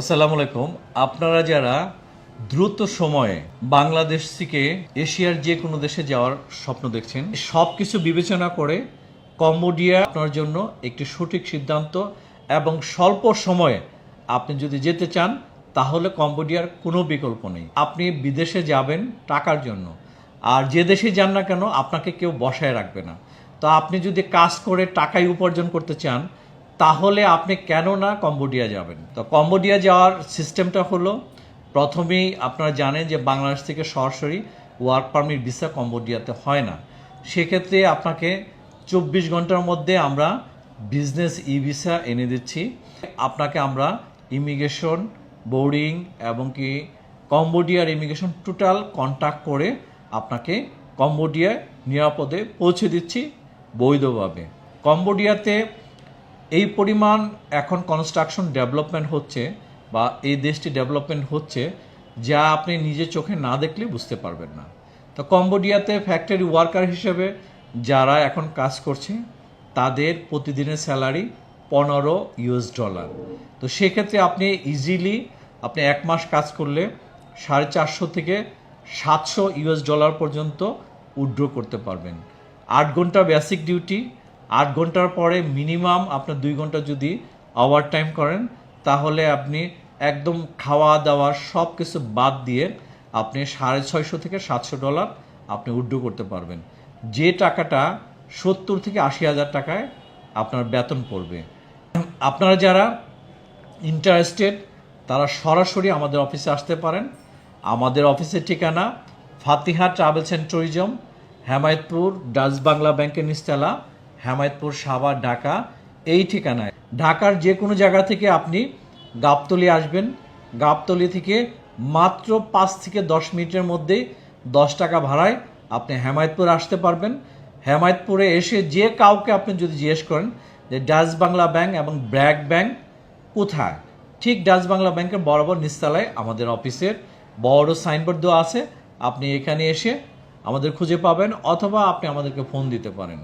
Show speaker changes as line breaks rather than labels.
আসসালামু আলাইকুম। আপনারা যারা দ্রুত সময়ে বাংলাদেশ থেকে এশিয়ার যে কোনো দেশে যাওয়ার স্বপ্ন দেখছেন সব কিছু বিবেচনা করে কম্বোডিয়া আপনার জন্য একটি সঠিক সিদ্ধান্ত এবং স্বল্প সময়ে আপনি যদি যেতে চান, তাহলে কম্বোডিয়ার কোনো বিকল্প নেই। আপনি বিদেশে যাবেন টাকার জন্য। আর যে দেশে যান না কেন, আপনাকে কেউ বসায় রাখবে না। তো আপনি যদি কাজ করে টাকাই উপার্জন করতে চান তাহলে আপনি কেন না কম্বোডিয়া যাবেন? তো কম্বোডিয়া যাওয়ার সিস্টেমটা হলো, প্রথমেই আপনারা জানেন যে বাংলাদেশ থেকে সরাসরি ওয়ার্ক পারমিট ভিসা কম্বোডিয়াতে হয় না। সেক্ষেত্রে আপনাকে চব্বিশ ঘণ্টার মধ্যে আমরা বিজনেস ই ভিসা এনে দিচ্ছি। আপনাকে আমরা ইমিগ্রেশন, বোর্ডিং এবং কি কম্বোডিয়ার ইমিগ্রেশন টোটাল কন্ট্যাক্ট করে আপনাকে কম্বোডিয়ায় নিরাপদে পৌঁছে দিচ্ছি বৈধভাবে। কম্বোডিয়াতে এই পরিমাণ এখন কনস্ট্রাকশন ডেভেলপমেন্ট হচ্ছে বা এই দেশটি ডেভেলপমেন্ট হচ্ছে যা আপনি নিজে চোখে না দেখলে বুঝতে পারবেন না। তো কম্বোডিয়াতে ফ্যাক্টরি ওয়ার্কার হিসেবে যারা এখন কাজ করছে, তাদের প্রতিদিনের স্যালারি পনেরো ইউএস ডলার তো সেক্ষেত্রে আপনি ইজিলি আপনি এক মাস কাজ করলে সাড়ে চারশো থেকে সাতশো ইউএস ডলার পর্যন্ত উইথড্র করতে পারবেন। আট ঘণ্টা বেসিক ডিউটি আট ঘণ্টার পরে মিনিমাম আপনার দুই ঘণ্টা যদি ওভার টাইম করেন, তাহলে আপনি একদম খাওয়া দাওয়া সব কিছু বাদ দিয়ে আপনি সাড়ে ছয়শো থেকে সাতশো ডলার আপনি উইথড্র করতে পারবেন। যে টাকাটা সত্তর থেকে আশি হাজার টাকায় আপনার বেতন পড়বে। আপনারা যারা ইন্টারেস্টেড তারা সরাসরি আমাদের অফিসে আসতে পারেন। আমাদের অফিসের ঠিকানা Fatiha travels and tourism Hemayetpur, Dutch Bangla ব্যাংকের নিস্তালা হেমায়তপুর, সাভার, ঢাকা, এই ঠিকানায়। ঢাকার যে কোনো জায়গা থেকে আপনি গাবতলি আসবেন। গাবতলি থেকে মাত্র পাঁচ থেকে দশ মিনিটের মধ্যেই দশ টাকা ভাড়ায় আপনি হেমায়তপুর আসতে পারবেন। হেমায়তপুরে এসে যে কাউকে আপনি যদি জিজ্ঞেস করেন যে, ডাচ বাংলা ব্যাংক এবং ব্র্যাক ব্যাংক কোথায়? ঠিক ডাচ বাংলা ব্যাংকের বরাবর নিস্তালায় আমাদের অফিসের বড় সাইনবোর্ড দেওয়া আছে। আপনি এখানে এসে আমাদের খুঁজে পাবেন অথবা আপনি আমাদেরকে ফোন দিতে পারেন।